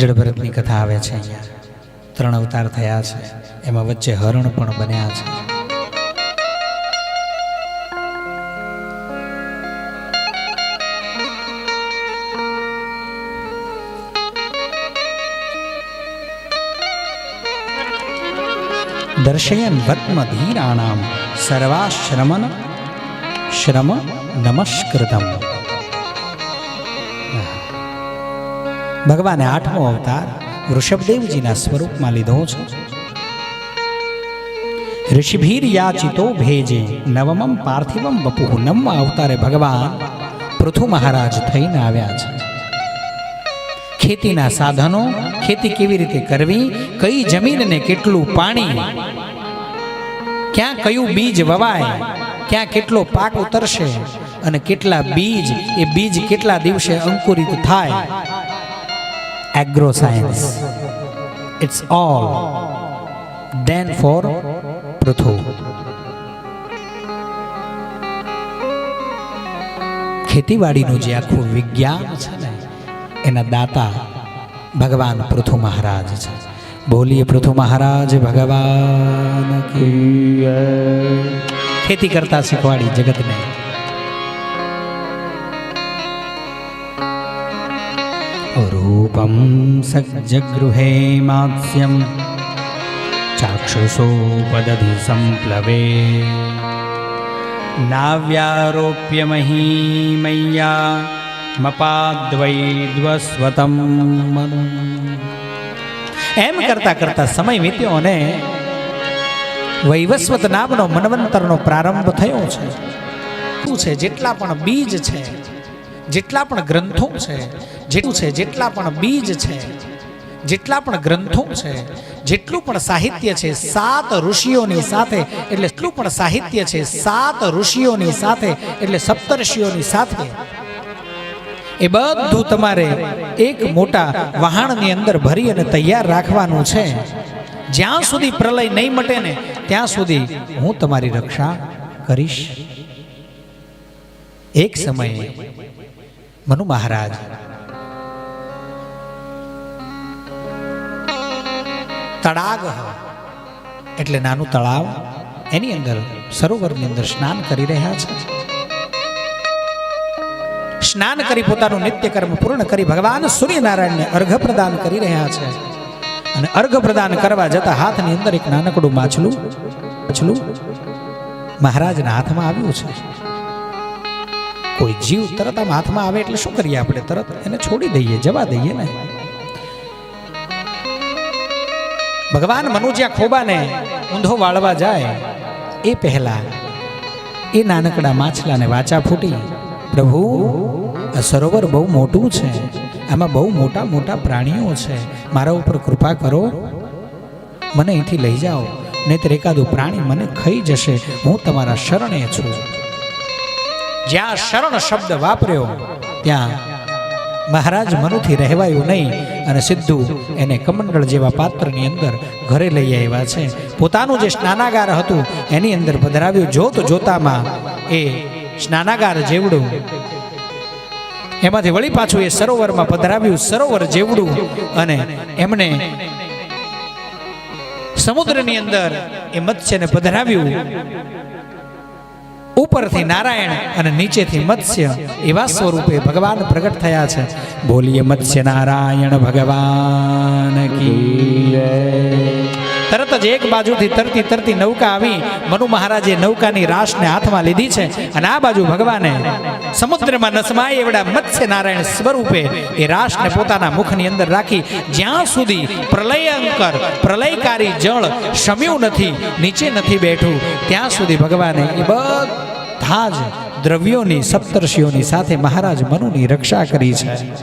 જળભરતની કથા આવે છે અહીંયા. ત્રણ અવતાર થયા છે. એમાં વચ્ચે હરણ પણ બન્યા છે. દર્શયન વત્મ ધીરાણામ સર્વાશ્રમન શ્રમ નમસ્કૃતમ. ભગવાને આઠમો અવતાર વૃષભદેવજીના સ્વરૂપમાં લીધો છે. ઋષિભીર યાચિતો ભેજે નવમમ પાર્થિવમ વપુહ નવમા અવતારે ભગવાન પૃથુ મહારાજ થઈને આવ્યા છે. ખેતીના સાધનો, ખેતી કેવી રીતે કરવી, કઈ જમીનને કેટલું પાણી, ક્યાં કયું બીજ વવાય, ક્યાં કેટલો પાક ઉતરશે અને કેટલા બીજ, એ બીજ કેટલા દિવસે અંકુરિત થાય agro science. It's all then for પૃથુ ખેતીવાડીનું જે આખું વિજ્ઞાન છે ને, એના દાતા ભગવાન પૃથુ મહારાજ છે. બોલીએ પૃથુ મહારાજ, ભગવાન ખેતી કરતા શીખવાડી જગતને. रूपं सज्जगृहे मात्स्यं चाक्षुषोपदधि सम्प्लवे नाव्यारोप्य महीमय्या મપાદ્વૈદ્વસ્વતમ મનુ એમ કરતા કરતા સમય વીત્યો અને વૈવસ્વત નામનો મનવંતરનો પ્રારંભ થયો છે શું છે જેટલા પણ બીજ છે જેટલા પણ ગ્રંથો છે, જેટલું છે, જેટલા પણ બીજ છે, જેટલા પણ ગ્રંથો છે, જેટલું પણ સાહિત્ય છે, સાત ઋષિઓની સાથે, એટલે એટલું પણ સાહિત્ય છે, સાત ઋષિઓની સાથે, એટલે સપ્તર્ષિઓની સાથે. એ બધું તમારે એક મોટા વહાણની અંદર ભરી અને તૈયાર રાખવાનું છે. જ્યાં સુધી પ્રલય નહીં મટે ને, ત્યાં સુધી હું તમારી રક્ષા કરીશ. એક સમયે મનુ મહારાજ તળાગ એટલે નાનું તળાવ એની અંદર સરોવરની અંદર સ્નાન કરી રહ્યા છે. સ્નાન કરી પોતાનું નિત્ય કર્મ પૂર્ણ કરી ભગવાન સૂર્યનારાયણને અર્ઘ પ્રદાન કરી રહ્યા છે. અને અર્ઘ પ્રદાન કરવા જતા હાથની અંદર એક નાનકડું માછલું માછલું મહારાજના હાથમાં આવ્યું છે. કોઈ જીવ તરત આમ હાથમાં આવે એટલે શું કરીએ આપણે? તરત એને છોડી દઈએ, જવા દઈએ ને. ભગવાન મનુજ્યા ખોબાને ઊંધો વાળવા જાય. એ પહેલા એ નાનકડા માછલાને વાચા ફૂટી, પ્રભુ, આ સરોવર બહુ મોટું છે. આમાં બહુ મોટા મોટા પ્રાણીઓ છે. મારા ઉપર કૃપા કરો. મને અહીંથી લઈ જાઓ. નહીતર એકાદું પ્રાણી મને ખાઈ જશે. હું તમારા શરણે છું. જ્યાં શરણ શબ્દ વાપર્યો, ત્યાં મહારાજ મનુથી રહેવાયું નહીં અને સિદ્ધુ એને કમંડળ જેવા પાત્રની અંદર ઘરે લઈ આવ્યા છે. પોતાનું જે સ્નાનાગાર હતું, એની અંદર પધરાવ્યું. જોત જોતામાં એ સ્નાનાગાર જેવડું, એમાંથી વળી પાછું એ સરોવરમાં પધરાવ્યું. સરોવર જેવડું અને એમણે સમુદ્રની અંદર એ મત્સ્યને પધરાવ્યું. ઉપરથી નારાયણ અને નીચેથી મત્સ્ય એવા સ્વરૂપે ભગવાન પ્રગટ થયા છે. બોલીએ મત્સ્ય નારાયણ ભગવાન કી તરત જ એક બાજુથી તરતી તરતી નૌકા આવી. મનુ મહારાજે નૌકાની રાશને હાથમાં લીધી છે અને આ બાજુ ભગવાને સમુદ્રમાં નસમાય એવડા મત્સ્ય નારાયણ સ્વરૂપે એ રાશને પોતાના મુખની અંદર રાખી. જ્યાં સુધી પ્રલયંકર પ્રલયકારી જળ શમ્યું નથી, નીચે નથી બેઠું, ત્યાં સુધી ભગવાને એ બધા જ દ્રવ્યોની, સપ્તર્ષિઓની સાથે મહારાજ મનુની રક્ષા કરી છે.